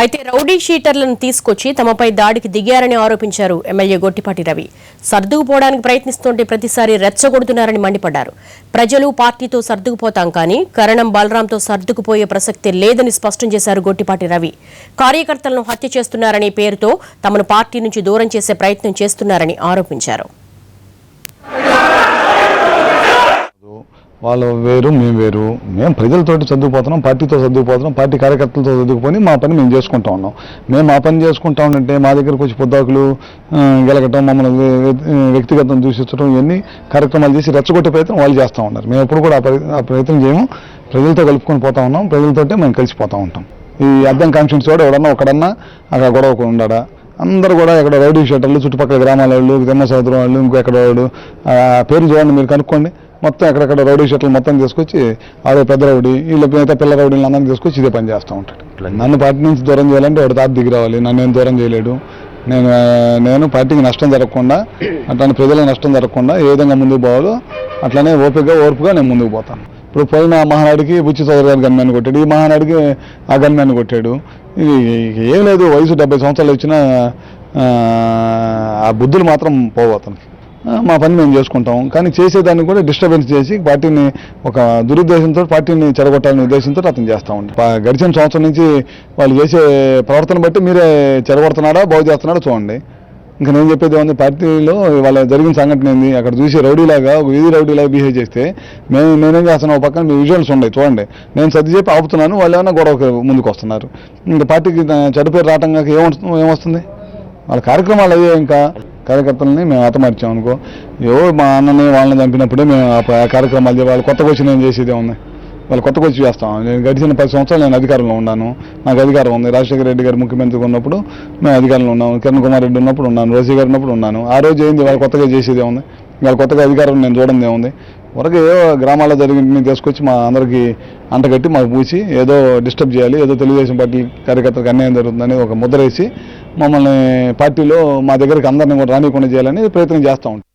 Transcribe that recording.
అయితే రౌడీ షీటర్లను తీసుకొచ్చి తమపై దాడికి దిగారని ఆరోపించారు ఎమ్మెల్యే గొట్టిపాటి రవి. సర్దుకుపోవడానికి ప్రయత్నిస్తుంటే ప్రతిసారి రెచ్చగొడుతున్నారని మండిపడ్డారు. ప్రజలు పార్టీతో సర్దుకుపోతాం కానీ కరణం బలరాంతో సర్దుకుపోయే ప్రసక్తి లేదని స్పష్టం చేశారు గొట్టిపాటి రవి. కార్యకర్తలను హత్య చేస్తున్నారనే పేరుతో తమను పార్టీ నుంచి దూరం చేసే ప్రయత్నం చేస్తున్నారని ఆరోపించారు. వాళ్ళు వేరు మేము వేరు. మేము ప్రజలతోటి చదువుకుపోతున్నాం పార్టీతో చదువుకుపోతున్నాం పార్టీ కార్యకర్తలతో చదువుకుపోయి మా పని మేము చేసుకుంటా ఉన్నాం. మేము మా పని చేసుకుంటా ఉంటే మా దగ్గరకు వచ్చి పొద్దాకులు గెలగటం గెలకటం మమ్మల్ని వ్యక్తిగతం దూషించడం ఇవన్నీ కార్యక్రమాలు చేసి రెచ్చగొట్టే ప్రయత్నం వాళ్ళు చేస్తూ ఉన్నారు. మేము ఎప్పుడు కూడా ఆ ఆ ప్రయత్నం చేయము. ప్రజలతో కలుపుకొని పోతా ఉన్నాం. ప్రజలతోటే మేము కలిసిపోతూ ఉంటాం. ఈ అర్థం కాన్ఫిడెన్స్ కూడా ఎవడన్నా ఒకడన్నా అక్కడ గొడవకు ఉండడా? అందరూ కూడా ఇక్కడ రౌడీ షెటర్లు చుట్టుపక్కల గ్రామాల వాళ్ళు తిమ్మ సోదరం వాళ్ళు ఇంకో ఎక్కడ వాళ్ళు పేరు చూడండి మీరు కనుక్కోండి. మొత్తం ఎక్కడెక్కడ రౌడీ షెటర్లు మొత్తం తీసుకొచ్చి ఆరో పెద్ద రౌడీ వీళ్ళ మిగతా పిల్ల రౌడీలు అందరినీ తీసుకొచ్చి ఇదే పని చేస్తూ ఉంటాడు. నన్ను పార్టీ నుంచి దూరం చేయాలంటే వాడు తాత దిగి రావాలి. నన్ను ఏం దూరం చేయలేడు. నేను నేను పార్టీకి నష్టం జరగకుండా అట్లానే ప్రజలకు నష్టం జరగకుండా ఏ విధంగా ముందుకు పోవాలో అట్లానే ఓపికగా ఓర్పుగా నేను ముందుకు పోతాను. ఇప్పుడు పోయిన మహానాడికి బుచ్చి చౌదరి గారు గన్మ్యాన్ కొట్టాడు. ఈ మహానాడికి ఆ గన్మ్యాన్ కొట్టాడు. ఇది ఏం లేదు వయసు డెబ్బై సంవత్సరాలు వచ్చినా ఆ, బుద్ధులు మాత్రం పోవు అతనికి. మా పని మేము చేసుకుంటాం. కానీ చేసేదాన్ని కూడా డిస్టర్బెన్స్ చేసి పార్టీని ఒక దురుద్దేశంతో పార్టీని చెడగొట్టాలనే ఉద్దేశంతో అతను చేస్తా ఉంటాం గడిచిన సంవత్సరం నుంచి వాళ్ళు చేసే ప్రవర్తన బట్టి మీరే చెడగొడుతున్నాడా బాగు చేస్తున్నాడా చూడండి. ఇంకా నేను చెప్పేది ఏముంది పార్టీలో వాళ్ళ జరిగిన సంఘటన ఏంది? అక్కడ చూసి రౌడీలాగా ఒక వీధి రౌడీలాగా బిహేవ్ చేస్తే మేము నేనేం చేస్తాను ఒక పక్కన మీ విజువల్స్ ఉన్నాయి చూడండి. నేను సర్ది చెప్పి ఆపుతున్నాను వాళ్ళు ఏమైనా గొడవకు ముందుకు వస్తున్నారు. ఇంకా పార్టీకి నా చెడ్డ పేరు రావటం కాక ఏమొస్తుంది ఏమొస్తుంది? వాళ్ళ కార్యక్రమాలు అయ్యాయి ఇంకా. కార్యకర్తలని మేము హతమార్చాం అనుకో. ఏవో మా అన్నని వాళ్ళని చంపినప్పుడే మేము ఆ కార్యక్రమాలు వాళ్ళు కొత్తగా వచ్చి నేను చేసేదే ఉంది వాళ్ళు కొత్తగా వచ్చి చేస్తాం. నేను గడిచిన పది సంవత్సరాలు నేను అధికారంలో ఉన్నాను. నాకు అధికారం ఉంది. రాజశేఖర రెడ్డి గారు ముఖ్యమంత్రిగా ఉన్నప్పుడు మేము అధికారంలో ఉన్నాము. కిరణ్ కుమార్ రెడ్డి ఉన్నప్పుడు ఉన్నాను. రోజీ గారు ఉన్నప్పుడు ఉన్నాను. ఆ రోజు ఏంది? వాళ్ళు కొత్తగా చేసేదే ఉంది వాళ్ళు కొత్తగా అధికారం నేను చూడండి ఏముంది? వరకు ఏదో గ్రామాల్లో జరిగిన తీసుకొచ్చి మా అందరికీ అంటగట్టి మాకు పూసి ఏదో డిస్టర్బ్ చేయాలి ఏదో తెలుగుదేశం పార్టీ కార్యకర్తలకు అన్యాయం జరుగుతుందని ఒక ముద్ర వేసి మమ్మల్ని పార్టీలో మా దగ్గరికి అందరిని కూడా రానియకుండా చేయాలని ప్రయత్నం చేస్తూ ఉంటాం.